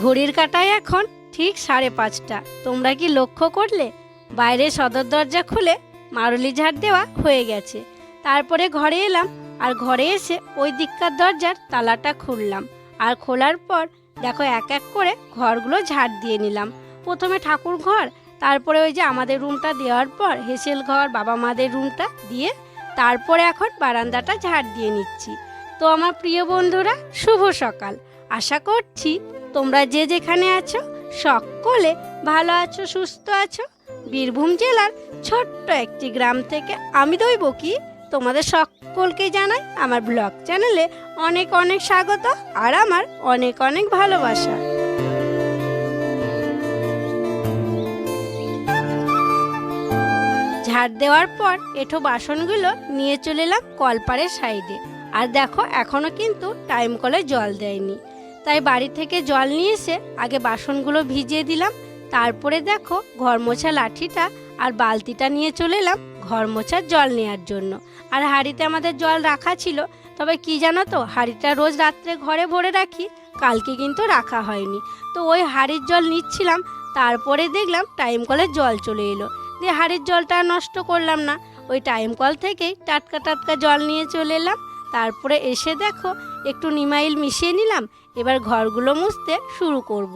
ঘড়ির কাটায় এখন ঠিক সাড়ে পাঁচটা। তোমরা কি লক্ষ্য করলে? বাইরে সদর দরজা খুলে মারুলি ঝাড় দেওয়া হয়ে গেছে। তারপরে ঘরে এলাম আর ঘরে এসে ওই দিককার দরজার তালাটা খুললাম। আর খোলার পর দেখো এক এক করে ঘরগুলো ঝাড় দিয়ে নিলাম। প্রথমে ঠাকুর ঘর, তারপরে ওই যে আমাদের রুমটা দেওয়ার পর হেসেল ঘর, বাবা মাদের রুমটা দিয়ে তারপরে এখন বারান্দাটা ঝাড় দিয়ে নিচ্ছি। তো আমার প্রিয় বন্ধুরা, শুভ সকাল। আশা করছি তোমরা যে যেখানে আছো, সকলে ভালো আছো, সুস্থ আছো। বীরভূম জেলার ছোট্ট একটি গ্রাম থেকে আমি দইব কি? তোমাদের সকলকে জানাই আমার ব্লগ চ্যানেলে অনেক অনেক স্বাগত আর আমার অনেক অনেক ভালোবাসা। ঝাড় দেওয়ার পর এঠো বাসনগুলো নিয়ে চলে এলাম কলপাড়ের সাইডে। আর দেখো এখনও কিন্তু টাইম কলে জল দেয়নি। তাই বাড়ি থেকে জল নিয়ে এসে আগে বাসনগুলো ভিজিয়ে দিলাম। তারপরে দেখো ঘর মোছা লাঠিটা আর বালতিটা নিয়ে চলে এলাম ঘর মোছার জল নেওয়ার জন্য। আর হাঁড়িতে আমাদের জল রাখা ছিল, তবে কি জানো তো, হাঁড়িটা রোজ রাত্রে ঘরে ভরে রাখি, কালকে কিন্তু রাখা হয়নি। তো ওই হাঁড়ির জল নিচ্ছিলাম, তারপরে দেখলাম টাইম কলের জল চলে এলো। দিয়ে হাঁড়ির জলটা নষ্ট করলাম না। ওই টাইম কল থেকেই টাটকা টাটকা জল নিয়ে চলে এলাম। তারপরে এসে দেখো একটু নিমাইল মিশিয়ে নিলাম, এবার ঘরগুলো মুছতে শুরু করব।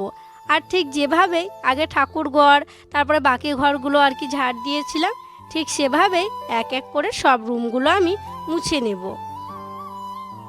আর ঠিক যেভাবেই, আগে ঠাকুর ঘর, তারপরে বাকি ঘরগুলো আর কি ঝাড় দিয়েছিলাম, ঠিক সেভাবেই এক এক করে সব রুমগুলো আমি মুছে নেব।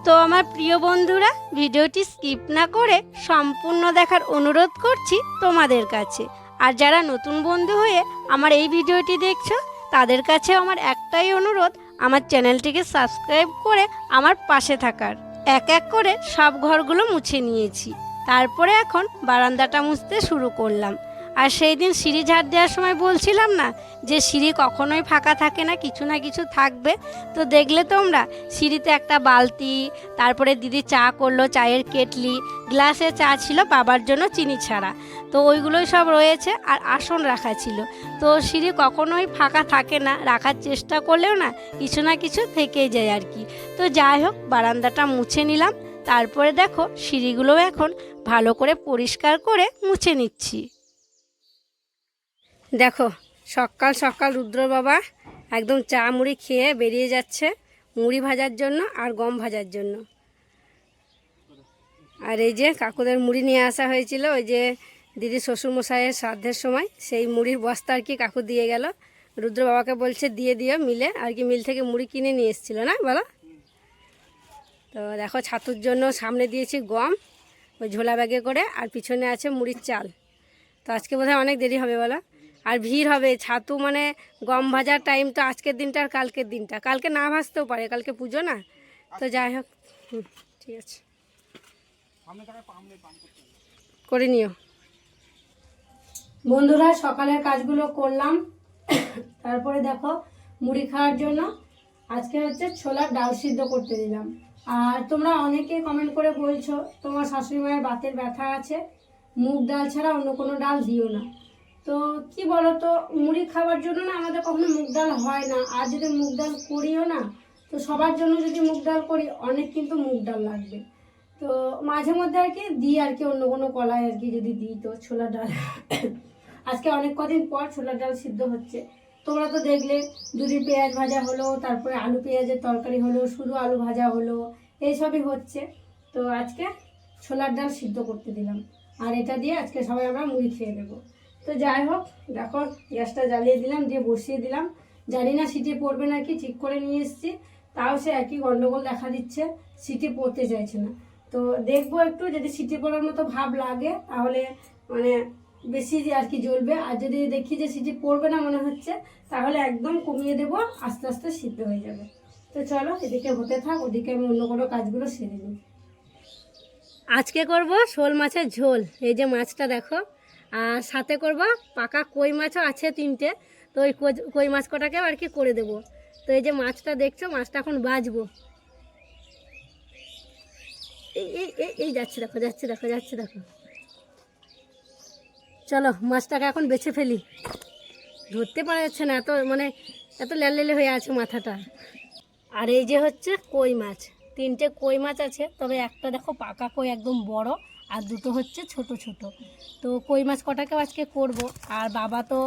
তো আমার প্রিয় বন্ধুরা, ভিডিওটি স্কিপ না করে সম্পূর্ণ দেখার অনুরোধ করছি তোমাদের কাছে। আর যারা নতুন বন্ধু হয়ে আমার এই ভিডিওটি দেখছ, তাদের কাছে আমার একটাই অনুরোধ, আমার চ্যানেলটিকে সাবস্ক্রাইব করে আমার পাশে থাকার। এক এক করে সব ঘরগুলো মুছে নিয়েছি। তারপরে এখন বারান্দাটা মুছতে শুরু করলাম। আর সেই দিন সিঁড়ি ঝাড় দেওয়ার সময় বলছিলাম না যে সিঁড়ি কখনোই ফাঁকা থাকে না, কিছু না কিছু থাকবে। তো দেখলে তোমরা, সিঁড়িতে একটা বালতি, তারপরে দিদি চা করল, চায়ের কেটলি, গ্লাসে চা ছিল বাবার জন্য চিনি ছাড়া। তো ওইগুলোই সব রয়েছে আর আসন রাখা ছিল। তো সিঁড়ি কখনোই ফাঁকা থাকে না, রাখার চেষ্টা করলেও না কিছু না কিছু থেকেই যায় আর কি। তো যাই হোক, বারান্দাটা মুছে নিলাম, তারপরে দেখো সিঁড়িগুলোও এখন ভালো করে পরিষ্কার করে মুছে নিচ্ছি। দেখো, সকাল সকাল রুদ্র বাবা একদম চা মুড়ি খেয়ে বেরিয়ে যাচ্ছে মুড়ি ভাজার জন্য আর গম ভাজার জন্য। আর এই যে কাকুদের মুড়ি নিয়ে আসা হয়েছিল, ওই যে দিদি শ্বশুরমশাইয়ের শ্রাদ্ধের সময় সেই মুড়ির বস্তা আর কি কাকু দিয়ে গেল। রুদ্র বাবাকে বলছে দিয়ে দিও মিলে। আর কি মিল থেকে মুড়ি কিনে নিয়ে এসেছিল না বলো? তো দেখো ছাতুর জন্য সামনে দিয়েছি গম ওই ঝোলা ব্যাগে করে আর পিছনে আছে মুড়ির চাল। তো আজকে বোধহয় অনেক দেরি হবে বলো? আর ভিড় হবে ছাতু মানে গম ভাজার টাইম তো আজকের দিনটা আর কালকের দিনটা। কালকে না ভাজতেও পারে কালকে পুজো না? তো যাই হোক হুম, ঠিক আছে। করে নিও। বন্ধুরা, সকালের কাজগুলো করলাম। তারপরে দেখো, মুড়ি খাওয়ার জন্য আজকে হচ্ছে ছোলার ডাল সিদ্ধ করতে দিলাম। আর তোমরা অনেকে কমেন্ট করে বলছো, তোমার শাশুড়ি মায়ের বাতের ব্যথা আছে, মুগ ডাল ছাড়া অন্য কোনো ডাল দিও না। তো কি বলো তো মুড়ি খাওয়ার জন্য না আমাদের কখনো মুগ ডাল হয় না। আর যদি মুগ ডাল করিও না, তো সবার জন্য যদি মুগ ডাল করি, অনেক কিন্তু মুগ ডাল লাগবে। তো মাঝে মধ্যে আর কি দিই আর কি, অন্য কোনো কলায় আর কি যদি দিই তো ছোলার ডাল। আজকে অনেক কদিন পর ছোলার ডাল সিদ্ধ হচ্ছে। তোমরা তো দেখলে দুদিন পেঁয়াজ ভাজা হলো, তারপরে আলু পেঁয়াজের তরকারি হলো, শুধু আলু ভাজা হলো, এইসবই হচ্ছে। তো আজকে ছোলার ডাল সিদ্ধ করতে দিলাম। আর এটা দিয়ে আজকে সবাই আমরা মুড়ি খেয়ে নেব। তো যাই হোক, দেখো, গ্যাসটা জ্বালিয়ে দিলাম, দিয়ে বসিয়ে দিলাম। জানি না সিটি পড়বে নাকি, ঠিক করে নিয়ে এসেছি। তাও সে একই গন্ডগোল দেখা দিচ্ছে, সিটি পড়তে চাইছে না। তো দেখব একটু, যদি সিটি পড়ার মতো ভাব লাগে, তাহলে মানে বেশি আর কি জ্বলবে। আর যদি দেখি যে সিটি পড়বে না মনে হচ্ছে, তাহলে একদম কমিয়ে দেবো, আস্তে আস্তে সিদ্ধ হয়ে যাবে। তো চলো, এদিকে হতে থাক, ওদিকে আমি অন্য কোনো কাজগুলো সেরে নিই। আজকে করব শোল মাছের ঝোল। এই যে মাছটা দেখো, আর সাথে করব পাকা কই মাছও আছে তিনটে, তো ওই কই- মাছ কটাকেও আর কি করে দেবো। তো এই যে মাছটা দেখছ, মাছটা এখন বাজবো। এই এই এই যাচ্ছে দেখো যাচ্ছে দেখো যাচ্ছে দেখো। চলো, মাছটাকে এখন বেছে ফেলি। ধরতে পারা যাচ্ছে না, এত মানে এত লেলে হয়ে আছে মাথাটা। আর এই যে হচ্ছে কই মাছ। তিনটে কই মাছ আছে, তবে একটা দেখো পাকা কই, একদম বড়, আর দুটো হচ্ছে ছোট ছোট। তো কই মাছ কটাকেও আজকে করব? আর বাবা তো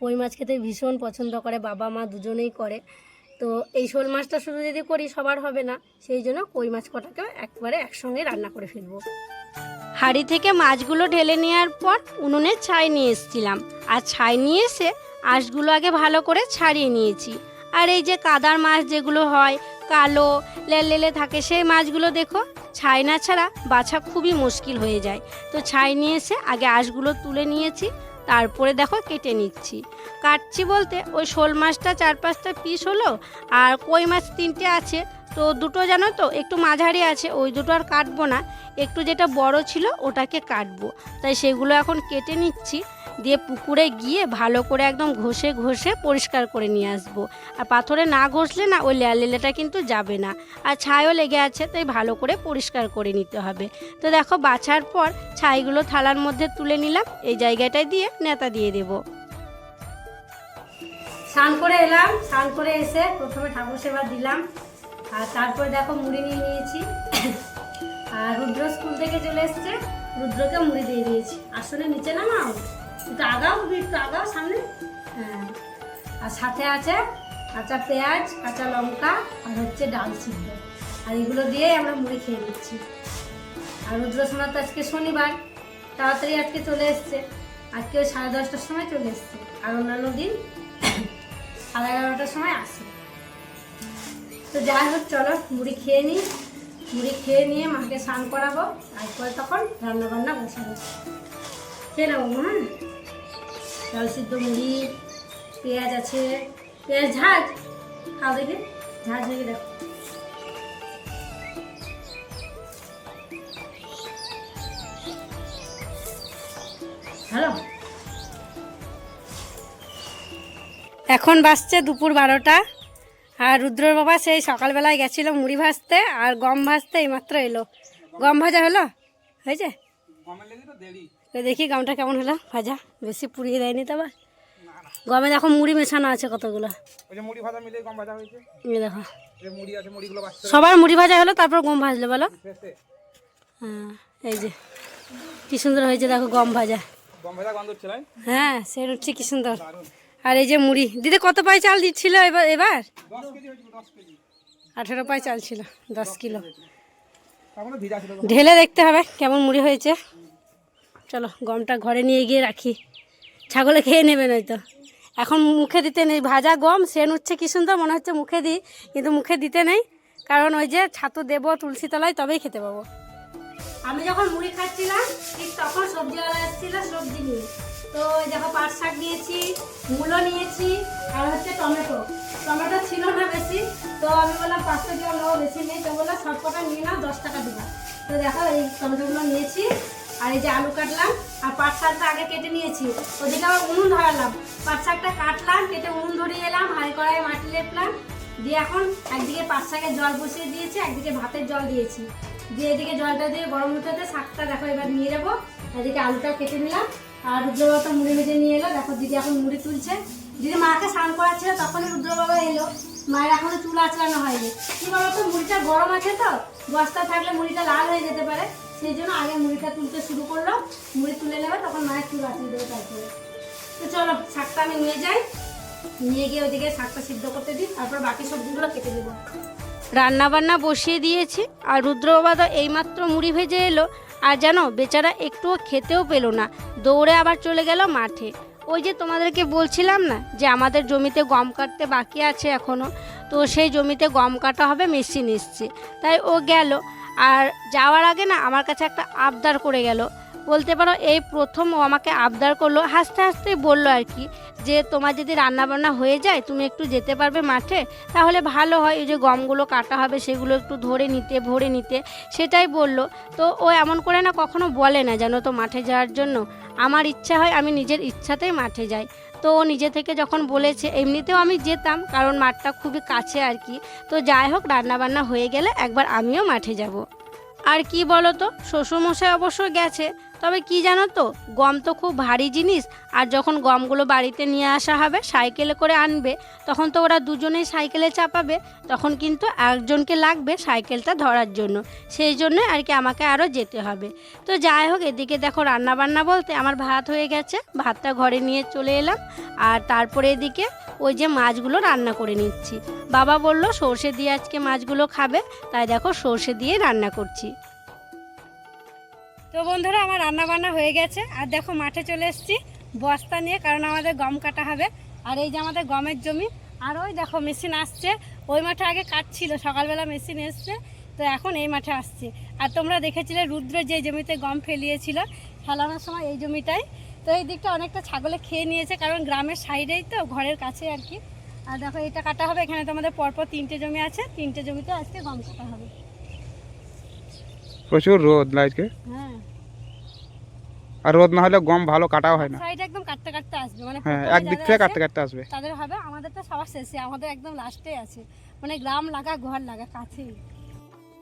কই মাছ খেতে ভীষণ পছন্দ করে, বাবা, মা দুজনেই করে। তো এই শোল মাছটা শুধু যদি করি, সবার হবে না। সেই জন্য কই মাছ কটাকেও একবারে একসঙ্গে রান্না করে ফেলব। হাঁড়ি থেকে মাছগুলো ঢেলে নেওয়ার পর উনুনে ছাই নিয়ে এসেছিলাম। আর ছাই নিয়ে এসে আঁশগুলো আগে ভালো করে ছাড়িয়ে নিয়েছি। আর এই যে কাদার মাছ যেগুলো হয়, কালো লেলেলে থাকে, সেই মাছগুলো দেখো, ছাই না ছাড়া বাছা খুবই মুশকিল হয়ে যায়। তো ছাই নিয়ে এসে আগে আঁশগুলো তুলে নিয়েছি। তারপরে দেখো কেটে নিচ্ছি। কাটছি বলতে ওই শোল মাছটা চার পাঁচটা পিস হলো আর কই মাছ তিনটে আছে। তো দুটো জানো তো, একটু মাঝারি আছে, ওই দুটো আর কাটবো না। একটু যেটা বড় ছিল ওটাকে কাটবো। তাই সেগুলো এখন কেটে নিচ্ছি। দিয়ে পুকুরে গিয়ে ভালো করে একদম ঘষে ঘষে পরিষ্কার করে নিয়ে আসব। আর পাথরে না ঘষলে না ওই লেলেটা কিন্তু যাবে না। আর ছাইও লেগে আছে, তাই ভালো করে পরিষ্কার করে নিতে হবে। তো দেখো, বাছার পর ছাইগুলো থালার মধ্যে তুলে নিলাম। এই জায়গাটায় দিয়ে নেতা দিয়ে দেবো। স্নান করে এলাম। স্নান করে এসে প্রথমে ঠাকুর সেবা দিলাম। আর তারপরে দেখো, মুড়ি নিয়ে নিয়েছি। আর রুদ্র স্কুল থেকে চলে এসছে। রুদ্রকে মুড়ি দিয়ে দিয়েছি। আসলে নিচে নামাও। একটু আগাও একটু আগাও সামনে। হ্যাঁ। আর সাথে আছে কাঁচা পেঁয়াজ কাঁচা লঙ্কা, আর হচ্ছে ডাল সিদ্ধ। আর এগুলো দিয়েই আমরা মুড়ি খেয়ে নিচ্ছি। আর রুদ্র সোনার তো আজকে শনিবার, তাড়াতাড়ি আজকে চলে এসছে। আজকে ওই সাড়ে দশটার সময় চলে এসছে। আর অন্যান্য দিন সাড়ে এগারোটার সময় আসে। তো যাই হোক, চলো মুড়ি খেয়ে নিই। মুড়ি খেয়ে নিয়ে মাকে স্নান করাবো। তারপরে তখন রান্না বান্না বসাবো। খেয়ে নেব হ্যাঁ? ডাল সিদ্ধ মুড়ি পেঁয়াজ আছে। পেঁয়াজ ঝাঁজ? খাও দেখে। ঝাঁজ হয়ে দেখো। হ্যালো এখন বাজছে দুপুর বারোটা আর রুদ্রর বাবা সেই সকালবেলায় গেছিল মুড়ি ভাজতে আর গম ভাজতে এইমাত্র এলো। গম ভাজা হলো? হয়েছে? তো দেখি গমটা কেমন হলো? ভাজা। বেশি পুড়িয়ে দেয়নি তো আবার। গমে দেখো মুড়ি মেশানো আছে কতগুলো। দেখো। সবার মুড়ি ভাজা হলো তারপর গম ভাজলো বলো। হ্যাঁ এই যে। কি সুন্দর হয়েছে দেখো গম ভাজা। হ্যাঁ সে উঠছে কি সুন্দর। আর এই যে মুড়ি। দিদি কত পাই চাল দিচ্ছিল এবার এবার? আঠেরো পাই চাল ছিল দশ কিলো। ঢেলে দেখতে হবে কেমন মুড়ি হয়েছে। চলো, গমটা ঘরে নিয়ে গিয়ে রাখি। ছাগলে খেয়ে নেবে নয়তো। এখন মুখে দিতে নেই। ভাজা গম, সেন উঠছে কি সুন্দর, মনে হচ্ছে মুখে দিই, কিন্তু মুখে দিতে নেই। কারণ ওই যে ছাতু দেবো তুলসী তলায় তবেই খেতে পাবো। আমি যখন মুড়ি খাচ্ছিলাম, ঠিক তখন সবজিওয়ালা এসেছিল, সবজি নিয়ে। তো দেখো, পাট শাক নিয়েছি, মূলো নিয়েছি, আর হচ্ছে টমেটো। টমেটো ছিল না বেশি, তো আমি বললাম, পাঁচশো কিলো বেশি নেই। তো বললাম সব কটা নিয়ে নাও, দশ টাকা দিবা তো দেখো, এই টমেটোগুলো নিয়েছি। আর এই যে আলু কাটলাম, আর পাট শাকটা আগে কেটে নিয়েছি। ওদিকে আবার উনুন ধরালাম। পাট শাকটা কাটলাম, কেটে উনুন ধরিয়ে এলাম হাই কড়াই মাটি লেপলাম। দিয়ে এখন একদিকে পাট শাকের জল বসিয়ে দিয়েছি, একদিকে ভাতের জল দিয়েছি। দিয়ে এদিকে জলটা দিয়ে গরম হতে হতে শাকটা দেখো এবার নিয়ে যাব এদিকে আলুটা কেটে নিলাম, আর রুদ্রবাবা মুড়ি ভেজে নিয়ে এলো। দেখো দিদি এখন মুড়ি তুলছে। দিদি মাকে স্নান করাচ্ছিল, তখনই রুদ্রবাবা এলো। মায়ের এখনও চুল আঁচড়ানো হয়নি। কি বলতো, মুড়িটা গরম আছে তো? বস্তা থাকলে মুড়িটা লাল হয়ে যেতে পারে। সেই জন্য আগে মুড়িটা তুলতে শুরু করল মুড়ি তুলে নেবে, তখন মায়ের চুল আঁচড়ে দেবে তারপরে। তো চলো, শাকটা আমি নিয়ে যাই। নিয়ে গিয়ে ওইদিকে শাকটা সিদ্ধ করতে দিই, তারপর বাকি সবজিগুলো কেটে দেবো রান্না বান্না বসিয়ে দিয়েছি, আর রুদ্র বাবা তো এইমাত্র মুড়ি ভেজে এলো, আর জানো, বেচারা একটুও খেতেও পেল না। দৌড়ে আবার চলে গেল মাঠে। ওই যে তোমাদেরকে বলছিলাম না, যে আমাদের জমিতে গম কাটতে বাকি আছে এখনও তো সেই জমিতে গম কাটা হবে, মেশিন এসছে। তাই ও গেল আর যাওয়ার আগে না আমার কাছে একটা আবদার করে গেল। বলতে পারো, এই প্রথম ও আমাকে আবদার করল, হাসতে হাসতেই বলল আর কি, যে তোমার যদি রান্নাবান্না হয়ে যায়, তুমি একটু যেতে পারবে মাঠে, তাহলে ভালো হয়, এই যে গমগুলো কাটা হবে, সেগুলো একটু ধরে নিতে, ভরে নিতে, সেটাই বলল। তো ও এমন করে না, কখনো বলে না জানো তো মাঠে যাওয়ার জন্য। আমার ইচ্ছা হয়, আমি নিজের ইচ্ছাতেই মাঠে যাই। তো ও নিজে থেকে যখন বলেছে, এমনিতেও আমি যেতাম, কারণ মাঠটা খুবই কাছে আর কি। তো যাই হোক, রান্নাবান্না হয়ে গেলে একবার আমিও মাঠে যাব। আর কি বলো তো শ্বশুরমশাই অবশ্য গেছে তবে কি জানো তো, গম তো খুব ভারী জিনিস, আর যখন গমগুলো বাড়িতে নিয়ে আসা হবে, সাইকেলে করে আনবে, তখন তো ওরা দুজনেই সাইকেলে চাপাবে, তখন কিন্তু একজনকে লাগবে সাইকেলটা ধরার জন্য। সেই জন্য আর কি আমাকে আরও যেতে হবে। তো যাই হোক, এদিকে দেখো রান্না বান্না বলতে আমার ভাত হয়ে গেছে, ভাতটা ঘরে নিয়ে চলে এলাম, আর তারপরে এদিকে ওই যে মাছগুলো রান্না করে নিচ্ছি। বাবা বলল, সর্ষে দিয়ে আজকে মাছগুলো খাবে, তাই দেখো সর্ষে দিয়ে রান্না করছি। তো বন্ধুরা, আমার রান্না বান্না হয়ে গেছে। আর দেখো, মাঠে চলে এসেছি বস্তা নিয়ে, কারণ আমাদের গম কাটা হবে। আর এই যে আমাদের গমের জমি, আর ওই দেখো, মেশিন আসছে। ওই মাঠে আগে কাটছিল সকালবেলা মেশিন এসছে। তো এখন এই মাঠে আসছে। আর তোমরা দেখেছিলে, রুদ্র যে জমিতে গম ফেলিয়েছিল, ফেলানোর সময় এই জমিটাই। তো এই দিকটা অনেকটা ছাগলে খেয়ে নিয়েছে, কারণ গ্রামের সাইডেই তো, ঘরের কাছে আর কি। আর দেখো, এটা কাটা হবে। এখানে তোমাদের পরপর তিনটে জমি আছে। তিনটে জমিতে আজকে গম কাটা হবে। প্রচুর রোদ লাইটকে হ্যাঁ। আর রোদ না হলে গম ভালো কাটাও হয় না। সাইড একদম কাটতে কাটতে আসবে মানে হ্যাঁ একদিক থেকে কাটতে কাটতে আসবে। তাদের হবে আমাদের তো সবার শেষে আমাদের একদম লাস্টে আছে। মানে গ্রাম লাগা ঘর লাগা কাছেই।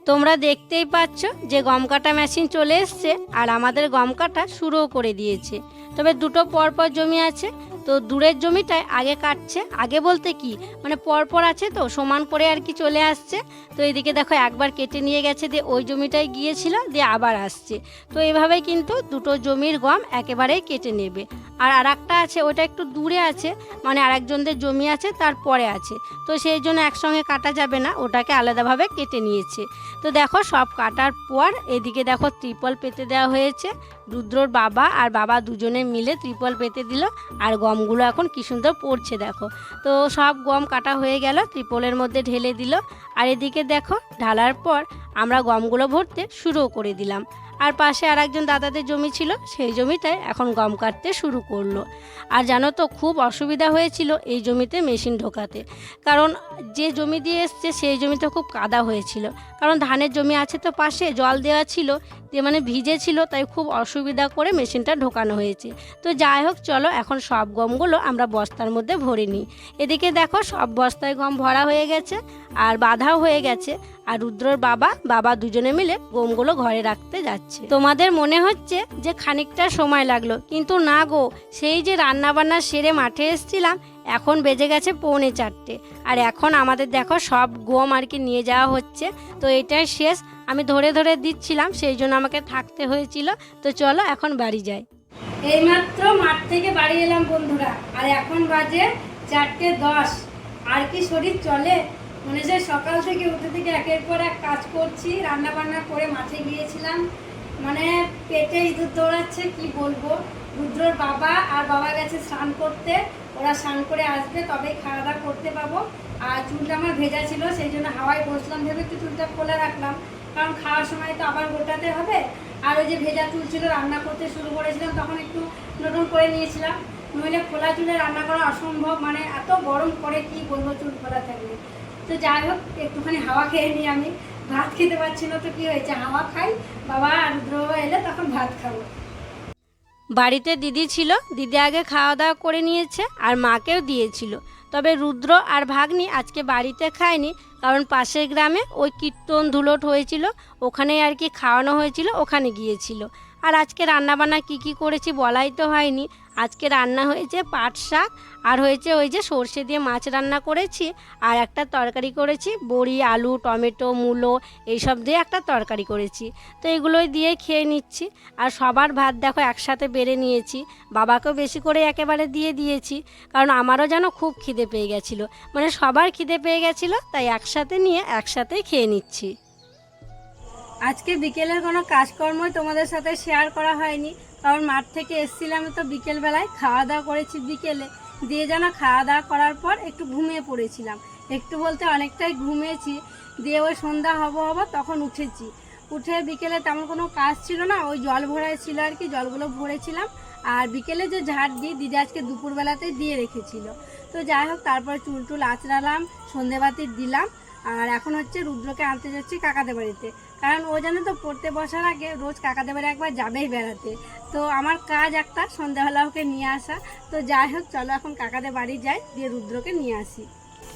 তোমরা দেখতেই পাচ্ছ যে গম কাটা মেশিন চলে এসছে আর আমাদের গম কাটা শুরুও করে দিয়েছে। তবে দুটো পরপর জমি আছে তো দূরের জমিটায় আগে কাটছে। আগে বলতে কি? মানে পরপর আছে তো, সমান করে আর কি চলে আসছে। তো এদিকে দেখো একবার কেটে নিয়ে গেছে, দিয়ে ওই জমিটায় গিয়েছিল, দিয়ে আবার আসছে। তো এভাবেই কিন্তু দুটো জমির গম একেবারেই কেটে নেবে। আর আর একটা আছে, ওটা একটু দূরে আছে মানে আরেকজনদের জমি আছে তারপরে আছে। তো সেই জন্য একসঙ্গে কাটা যাবে না, ওটাকে আলাদাভাবে কেটে নিয়েছে। তো দেখো সব কাটার পর এদিকে দেখো ত্রিপল পেতে দেওয়া হয়েছে। রুদ্রর বাবা আর বাবা দুজনে মিলে ত্রিপল পেতে দিল। আর গমগুলো এখন কি সুন্দর পড়ছে দেখো। তো সব গম কাটা হয়ে গেল, ত্রিপলের মধ্যে ঢেলে দিল। আর এদিকে দেখো, ঢালার পর আমরা গমগুলো ভরতে শুরুও করে দিলাম। আর পাশে আর একজন দাদাদের জমি ছিল, সেই জমিটায় এখন গম কাটতে শুরু করল। আর জানো তো, খুব অসুবিধা হয়েছিল এই জমিতে মেশিন ঢোকাতে। কারণ যে জমি দিয়ে এসছে, সেই জমিতে খুব কাদা হয়েছিল। কারণ ধানের জমি আছে তো পাশে, জল দেওয়া ছিল। দিয়ে মানে ভিজে ছিল তাই খুব অসুবিধা করে মেশিনটা ঢোকানো হয়েছে। তো যাই হোক, চলো এখন সব গমগুলো আমরা বস্তার মধ্যে ভরে নিই। এদিকে দেখো, সব বস্তায় গম ভরা হয়ে গেছে আর বাঁধাও হয়ে গেছে। আর রুদ্রর বাবা বাবা দুজনে মিলে গমগুলো ঘরে রাখতে যাচ্ছে। তোমাদের মনে হচ্ছে যে খানিকটা সময় লাগল, কিন্তু না গো, সেই যে রান্না বান্না সেরে মাঠে এসেছিলাম, এখন বেজে গেছে পৌনে চারটে। আর এখন আমাদের দেখো সব গম আর কি নিয়ে যাওয়া হচ্ছে। তো এটাই শেষ। আমি ধরে ধরে দিচ্ছিলাম, সেই জন্য আমাকে থাকতে হয়েছিল। তো চলো, এখন বাড়ি যাই। এইমাত্র মাঠ থেকে বাড়ি এলাম বন্ধুরা, আর এখন বাজে চারটে দশ। আর কি শরীর চলে? মনে হয় সকাল থেকে উঠে থেকে একের পর এক কাজ করছি রান্না বান্না করে মাঠে গিয়েছিলাম। মানে পেটে ইঁদুর দৌড়াচ্ছে, কি বলব? রুদ্রর বাবা আর বাবা গেছে স্নান করতে। ওরা স্নান করে আসবে, তবেই খাওয়া দাওয়া করতে পাবো। আর চুলটা আমার ভেজা ছিল, সেই জন্য হাওয়ায় বসলাম, ভেবে একটু চুলটা খোলা রাখলাম। কারণ খাওয়ার সময় তো আবার গোটাতে হবে। আর ওই যে ভেজা চুল ছিল, রান্না করতে শুরু করেছিলাম, তখন একটু নতুন করে নিয়েছিলাম। নইলে খোলা চুলে রান্না করা অসম্ভব মানে এত গরম করে কি বলব চুল খোলা থাকলে। তো যাই হোক, একটুখানি হাওয়া খেয়ে নিই আমি। ভাত খেতে পারছি না তো কী হয়েছে? হাওয়া খাই, বাবা আর রুদ্র এলে তখন ভাত খাব। বাড়িতে দিদি ছিল, দিদি আগে খাওয়া দাওয়া করে নিয়েছে আর মাকেও দিয়েছিল। তবে রুদ্র আর ভাগ্নি আজকে বাড়িতে খায়নি কারণ পাশের গ্রামে ওই কীর্তন ধুলোট হয়েছিল ওখানে আর কি খাওয়ানো হয়েছিল, ওখানে গিয়েছিল। আর আজকে রান্নাবান্না কী কী করেছি বলাই তো হয়নি আজকে রান্না হয়েছে পাট শাক, আর হয়েছে ওই যে সর্ষে দিয়ে মাছ রান্না করেছি, আর একটা তরকারি করেছি, বড়ি, আলু, টমেটো, মূলো, এইসব দিয়ে একটা তরকারি করেছি। তো এগুলোই দিয়ে খেয়ে নিচ্ছি, আর সবার ভাত দেখো একসাথে বেড়ে নিয়েছি, বাবাকেও বেশি করে একেবারে দিয়ে দিয়েছি, কারণ আমারও যেন খুব খিদে পেয়ে গেছিল। মানে সবার খিদে পেয়ে গেছিল, তাই একসাথে নিয়ে একসাথেই খেয়ে নিচ্ছি। আজকে বিকেলের কোনো কাজকর্মই তোমাদের সাথে শেয়ার করা হয়নি কারণ মাঠ থেকে এসেছিলাম তো বিকেলবেলায় খাওয়া দাওয়া করেছি বিকেলে। দিয়ে যেন খাওয়া দাওয়া করার পর একটু ঘুমিয়ে পড়েছিলাম। একটু বলতে অনেকটাই ঘুমিয়েছি, দিয়ে ওই সন্ধ্যা হব হব তখন উঠেছি। উঠে বিকেলে তেমন কোনো কাজ ছিল না, ওই জল ভরাই ছিল আর কি, জলগুলো ভরেছিলাম। আর বিকেলে যে ঝাড় দিই দিদি আজকে দুপুরবেলাতেই দিয়ে রেখেছিল। তো যাই হোক, তারপরে চুল টুল আঁচড়ালাম, সন্ধেবাতি দিলাম আর এখন হচ্ছে রুদ্রকে আনতে যাচ্ছি কাকাদের বাড়িতে। কারণ ও জানে তো, পড়তে বসার আগে রোজ কাকাদের বাড়ি একবার যাবেই বেড়াতে। তো আমার কাজ একটা, সন্ধ্যাবেলা ওকে নিয়ে আসা। তো যাই হোক, চলো এখন কাকাদের বাড়ি যাই, দিয়ে রুদ্রকে নিয়ে আসি।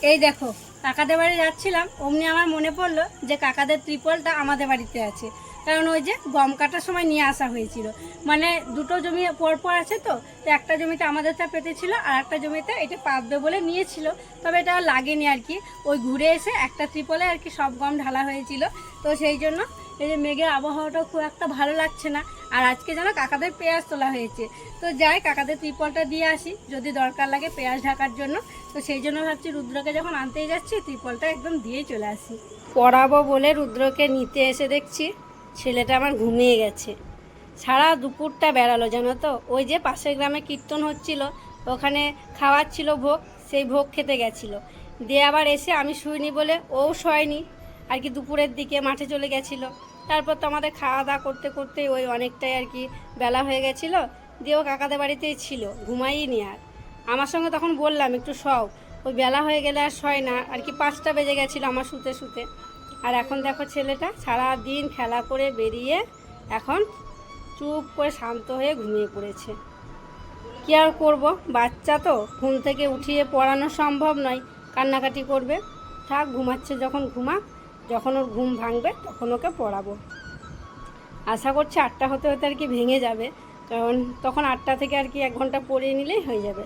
এই দেখো, কাকাদের বাড়ি যাচ্ছিলাম, অমনি আমার মনে পড়ল যে কাকাদের ত্রিপলটা আমাদের বাড়িতে আছে। কারণ ওই যে গম কাটার সময় নিয়ে আসা হয়েছিল। মানে দুটো জমি পরপর আছে তো তো একটা জমিতে আমাদেরটা পেতেছিল আর একটা জমিতে এটা পাতবে বলে নিয়েছিল। তবে এটা লাগেনি আর কি। ওই ঘুরে এসে একটা ত্রিপলে আর কি সব গম ঢালা হয়েছিল। তো সেই জন্য এই যে মেঘের আবহাওয়াটাও খুব একটা ভালো লাগছে না। আর আজকে যেন কাকাদের পেঁয়াজ তোলা হয়েছে। তো যাই, কাকাদের ত্রিপলটা দিয়ে আসি। যদি দরকার লাগে পেঁয়াজ ঢাকার জন্য। তো সেই জন্য ভাবছি রুদ্রকে যখন আনতেই যাচ্ছি, ত্রিপলটা একদম দিয়েই চলে আসি। পড়াবো বলে রুদ্রকে নিতে এসে দেখছি। ছেলেটা আমার ঘুমিয়ে গেছে। সারা দুপুরটা বেড়ালো, জানো তো? ওই যে পাশের গ্রামে কীর্তন হচ্ছিল, ওখানে খাওয়াচ্ছিল ভোগ, সেই ভোগ খেতে গেছিল। দিয়ে আবার এসে আমি শুইনি বলে ও শয়নি, আর কি দুপুরের দিকে মাঠে চলে গেছিল। তারপর তো আমাদের খাওয়া দাওয়া করতে করতে ওই অনেকটাই আর কি বেলা হয়ে গেছিল। দিয়ে ও কাকাদের বাড়িতেই ছিল ঘুমাইনি আর। আমার সঙ্গে তখন বললাম, একটু শও। ওই বেলা হয়ে গেলে আর শয় না, আর কি পাঁচটা বেজে গেছিল আমার শুতে শুতে। আর এখন দেখো ছেলেটা সারা দিন খেলা করে বেরিয়ে এখন চুপ করে শান্ত হয়ে ঘুমিয়ে পড়েছে। কি আর করব? বাচ্চা তো, ঘুম থেকে উঠিয়ে পড়ানো সম্ভব নয়। কান্নাকাটি করবে। থাক, ঘুমাচ্ছে যখন ঘুমাক, যখন ওর ঘুম ভাঙবে তখন ওকে পড়াবো। আশা করছি আটটা হতে হতে আর কি ভেঙে যাবে। কারণ তখন আটটা থেকে আর কি এক ঘণ্টা পড়িয়ে নিলেই হয়ে যাবে।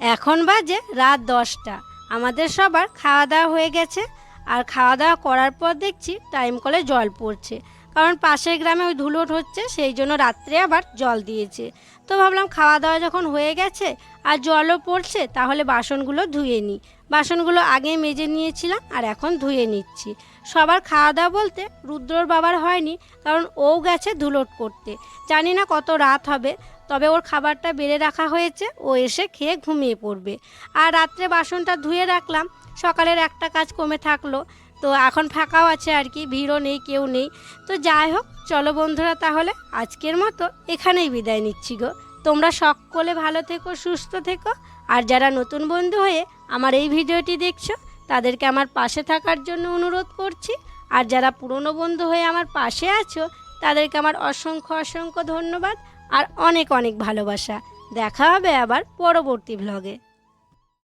এখন বাজে রাত দশটা। আমাদের সবার খাওয়া দাওয়া হয়ে গেছে। আর খাওয়া দাওয়া করার পর দেখছি টাইম কলে জল পড়ছে। কারণ পাশের গ্রামে ওই ধুলোট হচ্ছে, সেই জন্য রাত্রে আবার জল দিয়েছে। তো ভাবলাম খাওয়া দাওয়া যখন হয়ে গেছে আর জলও পড়ছে, তাহলে বাসনগুলো ধুয়ে নিই। বাসনগুলো আগে মেজে নিয়েছিলাম আর এখন ধুয়ে নিচ্ছি। সবার খাওয়া দাওয়া বলতে রুদ্রর বাবার হয়নি, কারণ ও গেছে ধুলোট করতে। জানি না কত রাত হবে তবে ওর খাবারটা বেড়ে রাখা হয়েছে। ও এসে খেয়ে ঘুমিয়ে পড়বে। আর রাত্রে বাসনটা ধুয়ে রাখলাম। সকালের একটা কাজ কমে থাকল। তো এখন ফাঁকাও আছে আর কি, ভিড়ও নেই, কেউ নেই। তো যাই হোক, চলো বন্ধুরা তাহলে আজকের মতো এখানেই বিদায় নিচ্ছি গো। তোমরা সকলে ভালো থেকো, সুস্থ থেকো। আর যারা নতুন বন্ধু হয়ে আমার এই ভিডিওটি দেখছ, তাদেরকে আমার পাশে থাকার জন্য অনুরোধ করছি। আর যারা পুরনো বন্ধু হয়ে আমার পাশে আছো, তাদেরকে আমার অসংখ্য অসংখ্য ধন্যবাদ। আর অনেক অনেক ভালোবাসা। দেখা হবে আবার পরবর্তী ভ্লগে